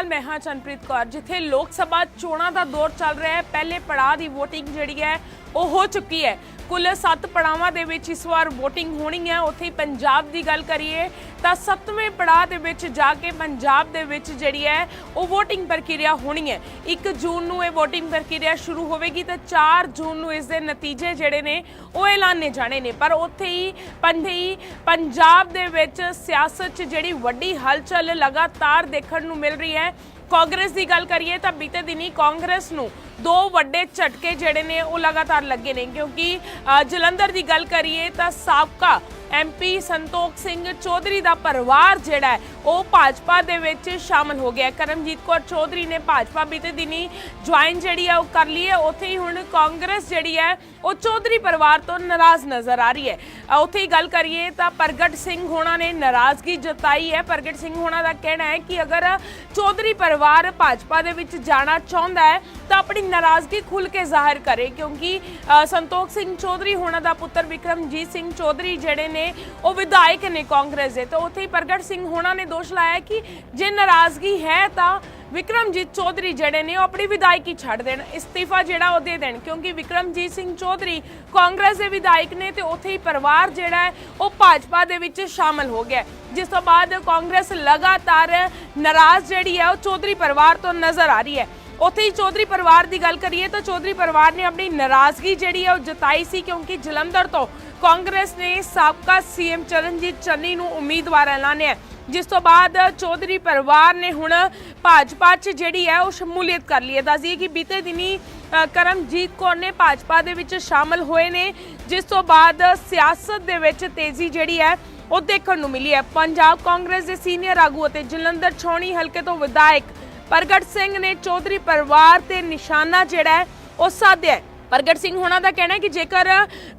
ਅਕਾਲ ਮੈਂ ਹਾਂ ਚੰਨਪ੍ਰੀਤ ਕੌਰ, ਜਿੱਥੇ ਲੋਕ ਸਭਾ ਚੋਣਾਂ ਦਾ ਦੌਰ ਚੱਲ ਰਿਹਾ ਹੈ, ਪਹਿਲੇ ਪੜਾਅ ਦੀ VOTING ਜਿਹੜੀ ਹੈ, ਉਹ ਹੋ ਚੁੱਕੀ ਹੈ। ਕੁੱਲ 7 ਪੜਾਵਾਂ ਦੇ ਵਿੱਚ ਇਸ ਵਾਰ VOTING ਹੋਣੀ ਹੈ। ਉੱਥੇ ਹੀ ਪੰਜਾਬ ਦੀ ਗੱਲ ਕਰੀਏ ਤਾਂ 7ਵੇਂ ਪੜਾਅ ਦੇ ਵਿੱਚ ਜਾ ਕੇ ਪੰਜਾਬ ਦੇ ਵਿੱਚ ਜਿਹੜੀ ਹੈ ਉਹ VOTING ਪ੍ਰਕਿਰਿਆ ਹੋਣੀ ਹੈ। 1 ਜੂਨ ਨੂੰ ਇਹ VOTING ਪ੍ਰਕਿਰਿਆ ਸ਼ੁਰੂ ਹੋਵੇਗੀ ਤੇ 4 ਜੂਨ ਨੂੰ ਇਸ ਦੇ ਨਤੀਜੇ ਜਿਹੜੇ ਨੇ ਉਹ ਐਲਾਨੇ ਜਾਣੇ ਨੇ। ਪਰ ਉੱਥੇ ਹੀ ਪੰਧੀ ਪੰਜਾਬ ਦੇ ਵਿੱਚ ਸਿਆਸਤ 'ਚ ਜਿਹੜੀ ਵੱਡੀ ਹਲਚਲ ਲਗਾਤਾਰ ਦੇਖਣ ਨੂੰ ਮਿਲ ਰਹੀ ਹੈ। ਕਾਂਗਰਸ ਦੀ ਗੱਲ ਕਰੀਏ ਤਾਂ ਬੀਤੇ ਦਿਨੀ ਕਾਂਗਰਸ ਨੂੰ ਦੋ ਵੱਡੇ ਝਟਕੇ ਜਿਹੜੇ ਨੇ ਉਹ ਲਗਾਤਾਰ ਲੱਗੇ ਨੇ ਕਿਉਂਕਿ ਜਲੰਧਰ ਦੀ ਗੱਲ ਕਰੀਏ ਤਾਂ ਸਾਬਕਾ ਐਮਪੀ ਸੰਤੋਖ ਸਿੰਘ ਚੌਧਰੀ ਦਾ ਪਰਿਵਾਰ ਜਿਹੜਾ ਉਹ ਭਾਜਪਾ ਦੇ ਵਿੱਚ ਸ਼ਾਮਲ ਹੋ ਗਿਆ ਕਰਮਜੀਤ ਕੌਰ ਚੌਧਰੀ ਨੇ ਭਾਜਪਾ ਬੀਤੇ ਦਿਨੀ ਜੁਆਇਨ ਜਿਹੜੀ ਆ ਉਹ ਕਰ ਲਈ ਹੈ। ਉੱਥੇ ਹੀ ਹੁਣ ਕਾਂਗਰਸ ਜਿਹੜੀ ਹੈ, ਉਹ ਚੌਧਰੀ ਪਰਿਵਾਰ ਤੋਂ ਨਾਰਾਜ਼ ਨਜ਼ਰ ਆ ਰਹੀ ਹੈ। ਉੱਥੇ ਹੀ ਗੱਲ ਕਰੀਏ ਤਾਂ ਪ੍ਰਗਟ ਸਿੰਘ ਹੋਣਾ ਨੇ ਨਾਰਾਜ਼ਗੀ ਜਤਾਈ ਹੈ। ਪ੍ਰਗਟ ਸਿੰਘ ਹੋਣਾ ਦਾ ਕਹਿਣਾ ਹੈ ਕਿ ਅਗਰ ਚੌਧਰੀ ਪਰਿਵਾਰ ਭਾਜਪਾ ਦੇ ਵਿੱਚ ਜਾਣਾ ਚਾਹੁੰਦਾ ਹੈ, ਤਾਂ ਆਪਣੀ ਨਾਰਾਜ਼ਗੀ ਖੁੱਲ ਕੇ ਜ਼ਾਹਿਰ ਕਰੇ। ਕਿਉਂਕਿ ਸੰਤੋਖ ਸਿੰਘ ਚੌਧਰੀ ਹੋਣਾ ਦਾ ਪੁੱਤਰ ਵਿਕਰਮਜੀਤ ਸਿੰਘ ਚੌਧਰੀ ਜਿਹੜੇ ਨੇ ਉਹ ਵਿਧਾਇਕ ਨੇ ਕਾਂਗਰਸ ਦੇ। ਤਾਂ ਉੱਥੇ ਹੀ ਪ੍ਰਗਟ ਸਿੰਘ ਹੋਣਾ ਨੇ ਦੋਸ਼ ਲਾਇਆ ਕਿ ਜੇ ਨਾਰਾਜ਼ਗੀ ਹੈ ਤਾਂ ਵਿਕਰਮਜੀਤ ਚੌਧਰੀ ਜਿਹੜੇ ਨੇ ਉਹ ਆਪਣੀ ਵਿਧਾਇਕੀ ਛੱਡ ਦੇਣ ਇਸਤੀਫਾ ਜਿਹੜਾ ਉਹ ਦੇ ਦੇਣ। ਕਿਉਂਕਿ ਵਿਕਰਮਜੀਤ ਸਿੰਘ ਚੌਧਰੀ ਕਾਂਗਰਸ ਦੇ ਵਿਧਾਇਕ ਨੇ ਤੇ ਉੱਥੇ ਹੀ ਪਰਿਵਾਰ ਜਿਹੜਾ ਹੈ, ਉਹ ਭਾਜਪਾ ਦੇ ਵਿੱਚ ਸ਼ਾਮਲ ਹੋ ਗਿਆ। ਜਿਸ ਤੋਂ ਬਾਅਦ ਕਾਂਗਰਸ ਲਗਾਤਾਰ ਨਾਰਾਜ਼ ਜਿਹੜੀ ਹੈ, ਉਹ ਚੌਧਰੀ ਪਰਿਵਾਰ ਤੋਂ ਨਜ਼ਰ ਆ ਰਹੀ ਹੈ। ਉੱਥੇ ਹੀ ਚੌਧਰੀ ਪਰਿਵਾਰ ਦੀ ਗੱਲ ਕਰੀਏ ਤਾਂ ਚੌਧਰੀ ਪਰਿਵਾਰ ਨੇ ਆਪਣੀ ਨਾਰਾਜ਼ਗੀ ਜਿਹੜੀ ਹੈ ਉਹ ਜਤਾਈ ਸੀ ਕਿਉਂਕਿ ਜਲੰਧਰ ਤੋਂ ਕਾਂਗਰਸ ਨੇ ਸਾਬਕਾ ਸੀਐਮ ਚਰਨਜੀਤ ਚੰਨੀ ਨੂੰ ਉਮੀਦਵਾਰ ਐਲਾਨਿਆ ਜਿਸ ਤੋਂ ਬਾਅਦ ਚੌਧਰੀ ਪਰਿਵਾਰ ਨੇ ਹੁਣ ਭਾਜਪਾ 'ਚ ਜਿਹੜੀ ਹੈ ਉਹ ਸ਼ਮੂਲੀਅਤ ਕਰ ਲਈ ਹੈ। ਦੱਸਦੀ ਕਿ ਬੀਤੇ ਦਿਨੀ ਕਰਮਜੀਤ ਕੌਰ ਨੇ ਭਾਜਪਾ ਦੇ ਵਿੱਚ ਸ਼ਾਮਲ ਹੋਏ ਨੇ, ਜਿਸ ਤੋਂ ਬਾਅਦ ਸਿਆਸਤ ਦੇ ਵਿੱਚ ਤੇਜ਼ੀ ਜਿਹੜੀ ਹੈ ਉਹ ਦੇਖਣ ਨੂੰ ਮਿਲੀ ਹੈ। ਪੰਜਾਬ ਕਾਂਗਰਸ ਦੇ ਸੀਨੀਅਰ ਆਗੂ ਅਤੇ ਜਲੰਧਰ ਛਾਉਣੀ ਹਲਕੇ ਤੋਂ ਵਿਧਾਇਕ ਪ੍ਰਗਟ ਸਿੰਘ ਨੇ ਚੌਧਰੀ ਪਰਿਵਾਰ ਤੇ ਨਿਸ਼ਾਨਾ ਜਿਹੜਾ ਉਹ ਸਾਧਿਆ ਪ੍ਰਗਟ ਸਿੰਘ, ਹੋਣਾ ਦਾ ਕਹਿਣਾ ਹੈ ਕਿ ਜੇਕਰ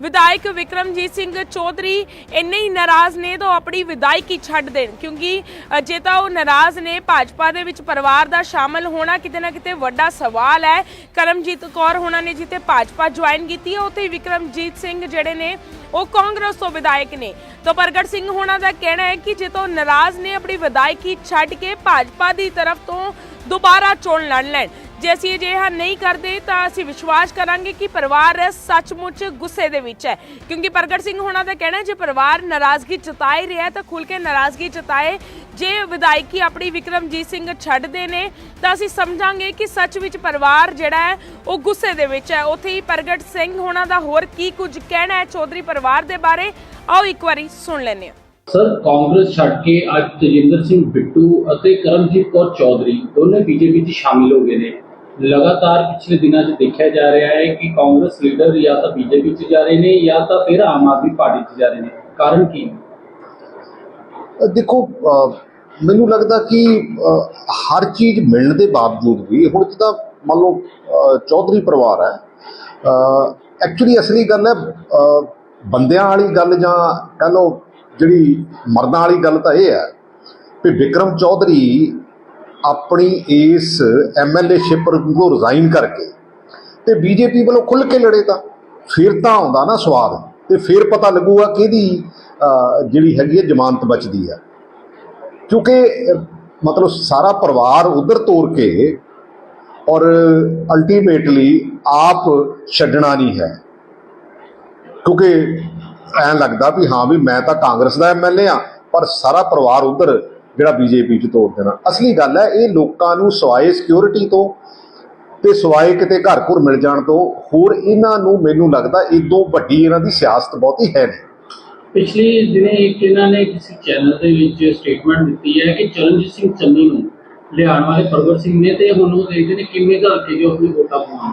ਵਿਧਾਇਕ ਵਿਕਰਮਜੀਤ ਸਿੰਘ ਚੌਧਰੀ ਇੰਨੇ ਹੀ ਨਾਰਾਜ਼ ਨੇ, ਤਾਂ ਉਹ ਆਪਣੀ ਵਿਧਾਇਕੀ ਛੱਡ ਦੇਣ। ਕਿਉਂਕਿ ਜੇ ਤਾਂ ਉਹ ਨਾਰਾਜ਼ ਨੇ, ਭਾਜਪਾ ਦੇ ਵਿੱਚ ਪਰਿਵਾਰ ਦਾ ਸ਼ਾਮਲ ਹੋਣਾ ਕਿਤੇ ਨਾ ਕਿਤੇ ਵੱਡਾ ਸਵਾਲ ਹੈ। ਕਰਮਜੀਤ ਕੌਰ ਹੋਣਾ ਨੇ ਜਿੱਥੇ ਭਾਜਪਾ ਜੁਆਇਨ ਕੀਤੀ ਹੈ, ਉੱਥੇ ਹੀ ਵਿਕਰਮਜੀਤ ਸਿੰਘ ਜਿਹੜੇ ਨੇ, ਉਹ ਕਾਂਗਰਸ ਤੋਂ ਵਿਧਾਇਕ ਨੇ। ਤਾਂ ਪ੍ਰਗਟ ਸਿੰਘ, ਹੋਣਾ ਦਾ ਕਹਿਣਾ ਹੈ ਕਿ ਜੇ ਤਾਂ ਉਹ ਨਾਰਾਜ਼ ਨੇ, ਆਪਣੀ ਵਿਧਾਇਕੀ ਛੱਡ ਕੇ ਭਾਜਪਾ ਦੀ ਤਰਫ ਤੋਂ ਦੁਬਾਰਾ ਚੋਣ ਲੜ ਲੈਣ। ਜੇ ਅਸੀਂ ਅਜਿਹਾ ਨਹੀਂ ਕਰਦੇ, ਤਾਂ ਅਸੀਂ ਵਿਸ਼ਵਾਸ ਕਰਾਂਗੇ ਕਿ ਪਰਿਵਾਰ ਸੱਚਮੁੱਚ ਗੁੱਸੇ ਦੇ ਵਿੱਚ ਹੈ। ਕਿਉਂਕਿ ਪ੍ਰਗਟ ਸਿੰਘ ਹੋਣਾ ਦਾ ਕਹਿਣਾ ਜੇ ਪਰਿਵਾਰ ਨਾਰਾਜ਼ਗੀ ਜਤਾਏ ਰਿਹਾ ਤਾਂ ਖੁੱਲ ਕੇ ਨਾਰਾਜ਼ਗੀ ਜਤਾਏ। ਜੇ ਵਿਧਾਇਕੀ ਆਪਣੀ ਵਿਕਰਮਜੀਤ ਸਿੰਘ ਛੱਡਦੇ ਨੇ, ਤਾਂ ਅਸੀਂ ਸਮਝਾਂਗੇ ਕਿ ਸੱਚ ਵਿੱਚ ਪਰਿਵਾਰ ਜਿਹੜਾ ਹੈ, ਉਹ ਗੁੱਸੇ ਦੇ ਵਿੱਚ ਹੈ। ਉੱਥੇ ਹੀ ਪ੍ਰਗਟ ਸਿੰਘ ਹੋਣਾ ਦਾ ਹੋਰ ਕੀ ਕੁਝ ਕਹਿਣਾ ਹੈ ਚੌਧਰੀ ਪਰਿਵਾਰ ਦੇ ਬਾਰੇ? ਆਓ ਇੱਕ ਵਾਰੀ ਸੁਣ ਲੈਂਦੇ ਹਾਂ। ਸਰ, ਕਾਂਗਰਸ ਛੱਡ ਕੇ ਅੱਜ ਤੇਜਿੰਦਰ ਸਿੰਘ ਬਿੱਟੂ ਅਤੇ ਕਰਮਜੀਤ ਕੌਰ ਚੌਧਰੀ ਦੋਨੇ ਬੀਜੇਪੀ 'ਚ ਸ਼ਾਮਿਲ ਹੋ ਗਏ ਨੇ। ਲਗਾਤਾਰ ਪਿਛਲੇ ਦਿਨਾਂ 'ਚ ਦੇਖਿਆ ਜਾ ਰਿਹਾ ਹੈ ਕਿ ਕਾਂਗਰਸ ਲੀਡਰ ਜਾਂ ਤਾਂ ਬੀਜੇਪੀ 'ਚ ਜਾ ਰਹੇ ਨੇ ਜਾਂ ਤਾਂ ਫਿਰ ਆਮ ਆਦਮੀ ਪਾਰਟੀ 'ਚ ਜਾ ਰਹੇ ਨੇ। ਕਾਰਨ ਕੀ ਦੇਖੋ ਮੈਨੂੰ ਲੱਗਦਾ ਕਿ ਹਰ ਚੀਜ਼ ਮਿਲਣ ਦੇ ਬਾਵਜੂਦ ਵੀ, ਹੁਣ ਜਿੱਦਾਂ ਮੰਨ ਲਓ ਚੌਧਰੀ ਪਰਿਵਾਰ ਹੈ ਐਕਚੁਅਲੀ ਅਸਲੀ ਗੱਲ ਹੈ ਬੰਦਿਆਂ ਵਾਲੀ ਗੱਲ ਜਾਂ ਕਹ ਲਓ ਜਿਹੜੀ ਮਰਦਾਂ ਵਾਲੀ ਗੱਲ ਤਾਂ ਇਹ ਹੈ ਕਿ ਵਿਕਰਮ ਚੌਧਰੀ ਆਪਣੀ ਇਸ ਐਮਐਲਏਸ਼ਿਪ ਨੂੰ ਰਿਜ਼ਾਈਨ ਕਰਕੇ ਤੇ ਬੀਜੇਪੀ ਵੱਲੋਂ ਖੁੱਲ ਕੇ ਲੜੇ ਤਾਂ ਫਿਰ ਤਾਂ ਆਉਂਦਾ ਨਾ ਸਵਾਦ ਤੇ ਫਿਰ ਪਤਾ ਲੱਗੂਗਾ ਕਿਹਦੀ ਜਿਹੜੀ ਹੈਗੀ ਹੈ ਜ਼ਮਾਨਤ ਬਚਦੀ ਹੈ। ਕਿਉਂਕਿ ਮਤਲਬ ਸਾਰਾ ਪਰਿਵਾਰ ਉਧਰ ਤੋਰ ਕੇ ਔਰ ਅਲਟੀਮੇਟਲੀ ਆਪ ਛੱਡਣਾ ਨਹੀਂ ਹੈ। ਕਿਉਂਕਿ ਐਂ ਲੱਗਦਾ ਵੀ ਹਾਂ ਵੀ ਮੈਂ ਤਾਂ ਕਾਂਗਰਸ ਦਾ ਐਮਐਲਏ ਆ, ਪਰ ਸਾਰਾ ਪਰਿਵਾਰ ਉਧਰ ਜਿਹੜਾ ਬੀਜੇਪੀ 'ਚ ਤੋਰ ਦੇਣਾ। ਅਸਲੀ ਗੱਲ ਹੈ, ਇਹ ਲੋਕਾਂ ਨੂੰ ਸਵਾਏ ਸਿਕਿਉਰਿਟੀ ਤੋਂ ਤੇ ਸਵਾਏ ਕਿਤੇ ਘਰ ਘੁਰ ਮਿਲ ਜਾਣ ਤੋਂ, ਹੋਰ ਇਹਨਾਂ ਨੂੰ ਮੈਨੂੰ ਲੱਗਦਾ ਇਦੋਂ ਵੱਡੀ ਇਹਨਾਂ ਦੀ ਸਿਆਸਤ ਬਹੁਤੀ ਹੈ ਨਹੀਂ। ਪਿਛਲੇ ਦਿਨੇ ਇੱਕ ਇਹਨਾਂ ਨੇ ਕਿਸੇ ਚੈਨਲ ਦੇ ਵਿੱਚ ਸਟੇਟਮੈਂਟ ਦਿੱਤੀ ਹੈ ਕਿ ਚਰਨਜੀਤ ਸਿੰਘ ਚੰਨੀ ਨੂੰ ਲਿਆਉਣ ਵਾਲੇ ਪ੍ਰਗਟ ਸਿੰਘ ਨੇ ਤੇ ਹੁਣ ਉਹ ਦੇਖਦੇ ਨੇ ਕਿਵੇਂ ਦਾ ਕਿ ਜੋ ਆਪਣੀ ਵੋਟਾਂ ਪਾਉਣ।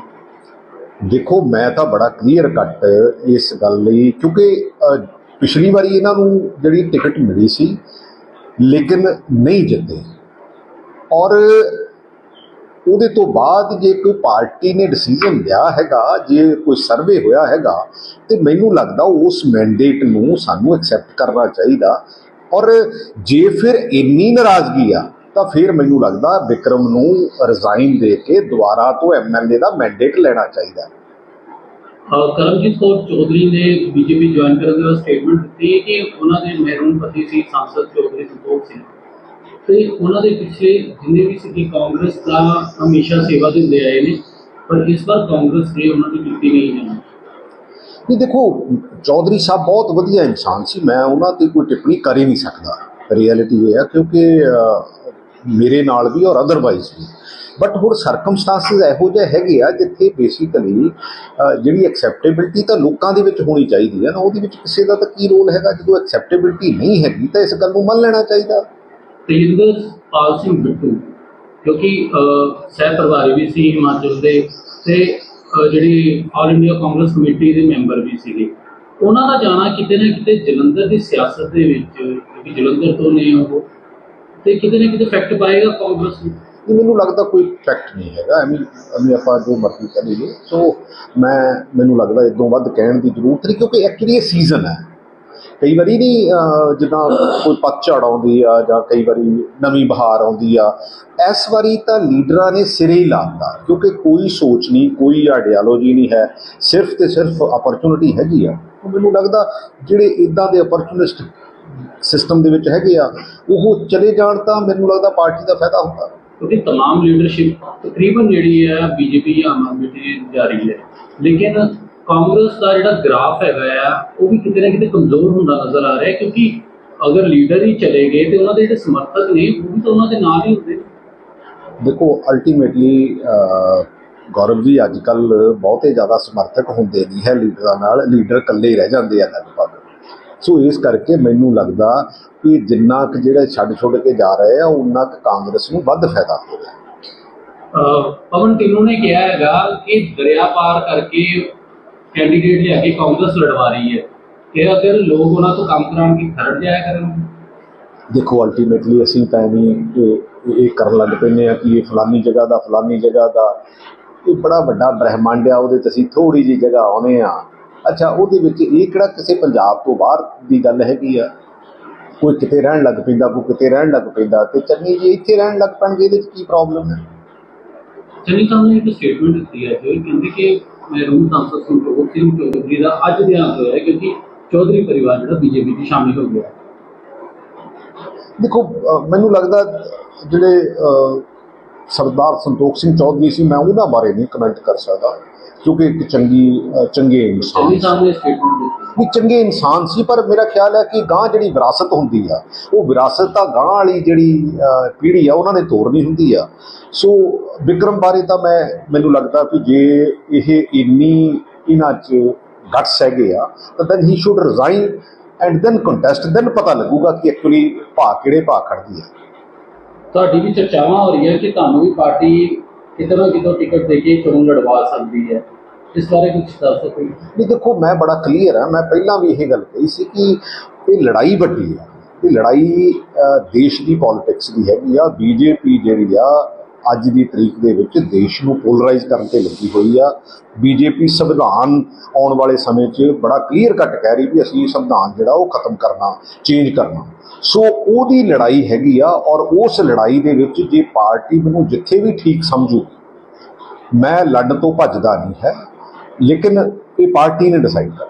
ਦੇਖੋ, ਮੈਂ ਤਾਂ ਬੜਾ ਕਲੀਅਰ ਕੱਟ ਇਸ ਗੱਲ ਲਈ, ਕਿਉਂਕਿ ਪਿਛਲੀ ਵਾਰੀ ਇਹਨਾਂ ਨੂੰ ਜਿਹੜੀ ਟਿਕਟ ਮਿਲੀ ਸੀ, ਲੇਕਿਨ ਨਹੀਂ ਜਿੱਤੇ। ਔਰ ਉਹਦੇ ਤੋਂ ਬਾਅਦ ਜੇ ਕੋਈ ਪਾਰਟੀ ਨੇ ਡਿਸੀਜਨ ਲਿਆ ਹੈਗਾ, ਜੇ ਕੋਈ ਸਰਵੇ ਹੋਇਆ ਹੈਗਾ, ਤੇ ਮੈਨੂੰ ਲੱਗਦਾ ਉਸ ਮੈਂਡੇਟ ਨੂੰ ਸਾਨੂੰ ਐਕਸੈਪਟ ਕਰਨਾ ਚਾਹੀਦਾ। ਔਰ ਜੇ ਫਿਰ ਇੰਨੀ ਨਾਰਾਜ਼ਗੀ ਆ ਤਾਂ ਫਿਰ ਮੈਨੂੰ ਲੱਗਦਾ ਵਿਕਰਮ ਨੂੰ ਰਿਜ਼ਾਈਨ ਦੇ ਕੇ ਦੁਬਾਰਾ ਤੋਂ ਐਮਐਲਏ ਦਾ ਮੈਂਡੇਟ ਲੈਣਾ ਚਾਹੀਦਾ ਅਹ ਕਰਮਜੀਤ ਕੌਰ ਚੌਧਰੀ ਨੇ ਬੀਜੇਪੀ ਜੁਆਇਨ ਕਰਨ ਦਾ ਸਟੇਟਮੈਂਟ ਦਿੱਤੀ ਹੈ ਕਿ ਉਹਨਾਂ ਦੇ ਮਹਿਰੂਮ ਪਤੀ ਸੀ ਸੰਸਦ ਚੌਧਰੀ ਸੰਤੋਖ ਸਿੰਘ। ਤੇ ਉਹਨਾਂ ਦੇ ਪਿੱਛੇ ਜਿੰਨੇ ਵੀ ਸਿੱਧੀ ਕਾਂਗਰਸ ਦਾ ਹਮੇਸ਼ਾ ਸੇਵਾ ਦਿੰਦੇ ਆਏ ਨੇ ਪਰ ਇਸ ਵਾਰ ਕਾਂਗਰਸ ਨੇ ਉਹਨਾਂ ਦੀ ਕੀਤੀ ਨਹੀਂ ਜਾਣੀ। ਨਹੀਂ ਦੇਖੋ ਚੌਧਰੀ ਸਾਹਿਬ ਬਹੁਤ ਵਧੀਆ ਇਨਸਾਨ ਸੀ ਮੈਂ ਉਹਨਾਂ ਤੇ ਕੋਈ ਟਿੱਪਣੀ ਕਰ ਹੀ ਨਹੀਂ ਸਕਦਾ। ਰਿਐਲਿਟੀ ਇਹ ਹੈ ਕਿਉਂਕਿ ਮੇਰੇ ਨਾਲ ਵੀ ਔਰ ਅਦਰਵਾਈਜ਼ ਵੀ। ਬਟ ਹੋਰ ਸਰਕਮਸਟੈਂਸਸ ਇਹੋ ਜਿਹੇ ਹੈਗੇ ਆ ਜਿੱਥੇ ਬੇਸਿਕਲੀ ਜਿਹੜੀ ਐਕਸੈਪਟੇਬਿਲਟੀ ਤਾਂ ਲੋਕਾਂ ਦੇ ਵਿੱਚ ਹੋਣੀ ਚਾਹੀਦੀ ਹੈ ਨਾ, ਉਹਦੇ ਵਿੱਚ ਕਿਸੇ ਦਾ ਤਾਂ ਕੀ ਰੋਲ ਹੈਗਾ? ਜਦੋਂ ਐਕਸੈਪਟੇਬਿਲਟੀ ਨਹੀਂ ਹੈਗੀ ਤਾਂ ਇਸ ਗੱਲ ਨੂੰ ਮੰਨ ਲੈਣਾ ਚਾਹੀਦਾ। ਤੇਜਿੰਦਰ ਪਾਲ ਸਿੰਘ ਬਿੱਟੂ ਕਿਉਂਕਿ ਸਹਿ ਪ੍ਰਭਾਰੀ ਵੀ ਸੀ ਹਿਮਾਚਲ ਦੇ ਤੇ ਜਿਹੜੀ ਆਲ ਇੰਡੀਆ ਕਾਂਗਰਸ ਕਮੇਟੀ ਦੇ ਮੈਂਬਰ ਵੀ ਸੀਗੇ। ਉਹਨਾਂ ਦਾ ਜਾਣਾ ਕਿਤੇ ਨਾ ਕਿਤੇ ਜਲੰਧਰ ਦੀ ਸਿਆਸਤ ਦੇ ਵਿੱਚ, ਕਿਉਂਕਿ ਜਲੰਧਰ ਤੋਂ ਨੇ ਉਹ। ਤੇ ਕਿਤੇ ਨਾ ਕਿਤੇ ਇਫੈਕਟ ਪਾਏਗਾ ਕਾਂਗਰਸ ਨੂੰ। ਇਹ ਮੈਨੂੰ ਲੱਗਦਾ ਕੋਈ ਫੈਕਟ ਨਹੀਂ ਹੈਗਾ। ਐਵੇਂ ਐਵੇਂ ਆਪਾਂ ਜੋ ਮਰਜ਼ੀ ਕਰ ਲਈਏ। ਸੋ ਮੈਂ, ਮੈਨੂੰ ਲੱਗਦਾ ਇਦੋਂ ਵੱਧ ਕਹਿਣ ਦੀ ਜ਼ਰੂਰਤ ਨਹੀਂ, ਕਿਉਂਕਿ ਐਕਚੁਅਲੀ ਇਹ ਸੀਜ਼ਨ ਹੈ। ਕਈ ਵਾਰੀ ਨਹੀਂ ਜਿੱਦਾਂ ਕੋਈ ਪਤਝੜ ਆਉਂਦੀ ਆ ਜਾਂ ਕਈ ਵਾਰੀ ਨਵੀਂ ਬਹਾਰ ਆਉਂਦੀ ਆ, ਇਸ ਵਾਰੀ ਤਾਂ ਲੀਡਰਾਂ ਨੇ ਸਿਰੇ ਹੀ ਲਾਤਾ ਕਿਉਂਕਿ ਕੋਈ ਸੋਚ ਨਹੀਂ, ਕੋਈ ਆਈਡੀਓਲੋਜੀ ਨਹੀਂ ਹੈ। ਸਿਰਫ ਤੇ ਸਿਰਫ ਅਪਰਚੁਨਿਟੀ ਹੈਗੀ ਆ। ਮੈਨੂੰ ਲੱਗਦਾ ਜਿਹੜੇ ਇਦਾਂ ਦੇ ਅਪਰਚੁਨਿਸਟ ਸਿਸਟਮ ਦੇ ਵਿੱਚ ਹੈਗੇ ਆ ਉਹ ਚਲੇ ਜਾਣ ਤਾਂ ਮੈਨੂੰ ਲੱਗਦਾ ਪਾਰਟੀ ਦਾ ਫਾਇਦਾ ਹੁੰਦਾ ਕਿਉਂਕਿ तमाम ਲੀਡਰਸ਼ਿਪ ਤਕਰੀਬਨ ਜਿਹੜੀ ਹੈ ਬੀਜੇਪੀ ਆਮ ਆਦਮੀ ਦੀ ਜਾ ਰਹੀ ਹੈ ਲੇਕਿਨ ਕਾਂਗਰਸ ਦਾ ਜਿਹੜਾ ਗ੍ਰਾਫ ਹੈਗਾ ਆ ਉਹ ਵੀ ਕਿਤੇ ਨਾ ਕਿਤੇ ਕਮਜ਼ੋਰ ਹੁੰਦਾ ਨਜ਼ਰ ਆ ਰਿਹਾ ਹੈ ਕਿਉਂਕਿ ਅਗਰ ਲੀਡਰ ਹੀ ਚਲੇ ਗਏ ਤੇ ਉਹਨਾਂ ਦੇ ਜਿਹੜੇ ਸਮਰਥਕ ਨੇ ਉਹ ਵੀ ਤਾਂ ਉਹਨਾਂ ਦੇ ਨਾਲ ਹੀ ਹੁੰਦੇ ਨੇ। ਦੇਖੋ ਅਲਟੀਮੇਟਲੀ ਗੌਰਵ ਜੀ ਅੱਜ ਕੱਲ ਬਹੁਤੇ ਜ਼ਿਆਦਾ ਸਮਰਥਕ ਹੁੰਦੇ ਨਹੀਂ ਹੈ ਲੀਡਰਾਂ ਨਾਲ ਲੀਡਰ ਇਕੱਲੇ ਹੀ ਰਹਿ ਜਾਂਦੇ ਆ ਲਗਭਗ ਸੋ ਇਸ ਕਰਕੇ ਮੈਨੂੰ ਲੱਗਦਾ ਕਿ ਜਿੰਨਾ ਕੁ ਜਿਹੜੇ ਛੱਡ ਛੁੱਟ ਕੇ ਜਾ ਰਹੇ ਆ ਉਨਾ ਕੁ ਕਾਂਗਰਸ ਨੂੰ ਵੱਧ ਫਾਇਦਾ ਹੋ ਰਿਹਾ। ਪਵਨ ਟਿੰਨੂ ਨੇ ਕਿਹਾ ਹੈਗਾ ਕਿ ਦਰਿਆ ਪਾਰ ਕਰਕੇ ਕੈਂਡੀਡੇਟ ਲਿਆ ਕੇ ਕਾਂਗਰਸ ਲੜਵਾ ਰਹੀ ਹੈ। ਕਿ ਅਗਰ ਲੋਕ ਉਹਨਾਂ ਤੋਂ ਕੰਮ ਕਰਾਉਣ ਦੀ ਖਰੜ ਜਾਇਆ ਕਰਨਗੇ ਦੇਖੋ ਅਲਟੀਮੇਟਲੀ ਅਸੀਂ ਤਾਂ ਨਹੀਂ ਇਹ ਇਹ ਕਰਨ ਲੱਗ ਪੈਂਦੇ ਆ ਕਿ ਇਹ ਫਲਾਨੀ ਜਗ੍ਹਾ ਦਾ ਫਲਾਨੀ ਜਗ੍ਹਾ ਦਾ ਇਹ ਬੜਾ ਵੱਡਾ ਬ੍ਰਹਿਮੰਡ ਆ ਉਹਦੇ 'ਚ ਅਸੀਂ ਥੋੜੀ ਜੀ ਜਗ੍ਹਾ ਆਉਨੇ ਆ। ਅੱਛਾ ਉਹਦੇ ਵਿੱਚ ਇਹ ਕਿਹੜਾ ਕਿਸੇ ਪੰਜਾਬ ਤੋਂ ਬਾਹਰ ਦੀ ਗੱਲ ਹੈਗੀ ਆ ਕੋਈ ਕਿਤੇ ਰਹਿਣ ਲੱਗ ਪੈਂਦਾ ਕੋਈ ਕਿਤੇ ਰਹਿਣ ਲੱਗ ਪੈਂਦਾ ਤੇ ਚੰਨੀ ਜੀ ਇੱਥੇ ਰਹਿਣ ਲੱਗ ਪੈਣਗੇ ਇਹਦੇ 'ਚ ਕੀ ਪ੍ਰੋਬਲਮ ਹੈ ਚੰਨੀ ਸਾਹਿਬ ਨੇ ਇੱਕ ਸਟੇਟਮੈਂਟ ਦਿੱਤੀ ਹੈ ਜੋ ਕਹਿੰਦੇ ਕਿ ਮਹਿਰੂਮ ਸੰਸਦ ਸੰਤੋਖ ਸਿੰਘ ਚੌਧਰੀ ਦਾ ਅੱਜ ਦੇਹਾਂਤ ਹੋਇਆ ਕਿਉਂਕਿ ਚੌਧਰੀ ਪਰਿਵਾਰ ਜਿਹੜਾ ਬੀਜੇਪੀ 'ਚ ਸ਼ਾਮਿਲ ਹੋ ਗਿਆ। ਦੇਖੋ ਮੈਨੂੰ ਲੱਗਦਾ ਜਿਹੜੇ ਸਰਦਾਰ ਸੰਤੋਖ ਸਿੰਘ ਚੌਧਰੀ ਸੀ ਮੈਂ ਉਹਨਾਂ ਬਾਰੇ ਨਹੀਂ ਕਮੈਂਟ ਕਰ ਸਕਦਾ ਕਿਉਂਕਿ ਇੱਕ ਚੰਗੀ ਚੰਗੇ ਇਨਸਾਨ ਵੀ ਚੰਗੇ ਇਨਸਾਨ ਸੀ ਪਰ ਮੇਰਾ ਖਿਆਲ ਹੈ ਕਿ ਗਾਂ ਜਿਹੜੀ ਵਿਰਾਸਤ ਹੁੰਦੀ ਆ ਉਹ ਵਿਰਾਸਤ ਤਾਂ ਗਾਂ ਵਾਲੀ ਜਿਹੜੀ ਪੀੜ੍ਹੀ ਆ ਉਹਨਾਂ ਨੇ ਤੋੜਨੀ ਹੁੰਦੀ ਆ। ਸੋ ਵਿਕਰਮ ਬਾਰੇ ਤਾਂ ਮੈਂ ਮੈਨੂੰ ਲੱਗਦਾ ਕਿ ਜੇ ਇਹ ਇੰਨੀ ਇਹਨਾਂ 'ਚ ਗਟਸ ਹੈਗੇ ਆ ਤਾਂ then he should resign and then contest then ਪਤਾ ਲੱਗੂਗਾ ਕਿ ਐਕਚੁਅਲੀ ਭਾ ਕਿਹੜੇ ਭਾ ਖੜਦੀ ਹੈ ਤੁਹਾਡੀ ਵੀ ਚਰਚਾਵਾਂ ਹੋ ਰਹੀਆਂ ਕਿ ਤੁਹਾਨੂੰ ਵੀ ਪਾਰਟੀ ਕਿਤੇ ਨਾ ਕਿਤੇ ਟਿਕਟ ਦੇ ਕੇ ਚੋਣ ਲੜਵਾ ਸਕਦੀ ਹੈ। ਇਸ ਬਾਰੇ ਕੁਝ ਦੱਸ ਸਕੋ ਨਹੀਂ ਦੇਖੋ, ਮੈਂ ਬੜਾ ਕਲੀਅਰ ਹਾਂ। ਮੈਂ ਪਹਿਲਾਂ ਵੀ ਇਹ ਗੱਲ ਕਹੀ ਸੀ ਕਿ ਇਹ ਲੜਾਈ ਵੱਡੀ ਆ ਇਹ ਲੜਾਈ ਦੇਸ਼ ਦੀ ਪੋਲਿਟਿਕਸ ਦੀ ਹੈਗੀ ਆ। ਬੀਜੇਪੀ ਜਿਹੜੀ ਆ ਅੱਜ ਦੀ ਤਰੀਕ ਦੇ ਵਿੱਚ ਦੇਸ਼ ਨੂੰ ਪੋਲਰਾਈਜ਼ ਕਰਨ ਤੇ ਲੱਗੀ ਹੋਈ ਆ। ਬੀਜੇਪੀ ਸੰਵਿਧਾਨ ਆਉਣ ਵਾਲੇ ਸਮੇਂ 'ਚ ਬੜਾ ਕਲੀਅਰ ਕੱਟ ਕਹਿ ਰਹੀ ਵੀ ਅਸੀਂ ਸੰਵਿਧਾਨ ਜਿਹੜਾ ਉਹ ਖਤਮ ਕਰਨਾ ਚੇਂਜ ਕਰਨਾ। ਸੋ ਉਹਦੀ ਲੜਾਈ ਹੈਗੀ ਆ ਔਰ ਉਸ ਲੜਾਈ ਦੇ ਵਿੱਚ ਜੇ ਪਾਰਟੀ ਮੈਨੂੰ ਜਿੱਥੇ ਵੀ ਠੀਕ ਸਮਝੂ, ਮੈਂ ਲੜਨ ਤੋਂ ਭੱਜਦਾ ਨਹੀਂ ਹੈ, ਲੇਕਿਨ ਇਹ ਪਾਰਟੀ ਨੇ ਡਿਸਾਈਡ ਕਰ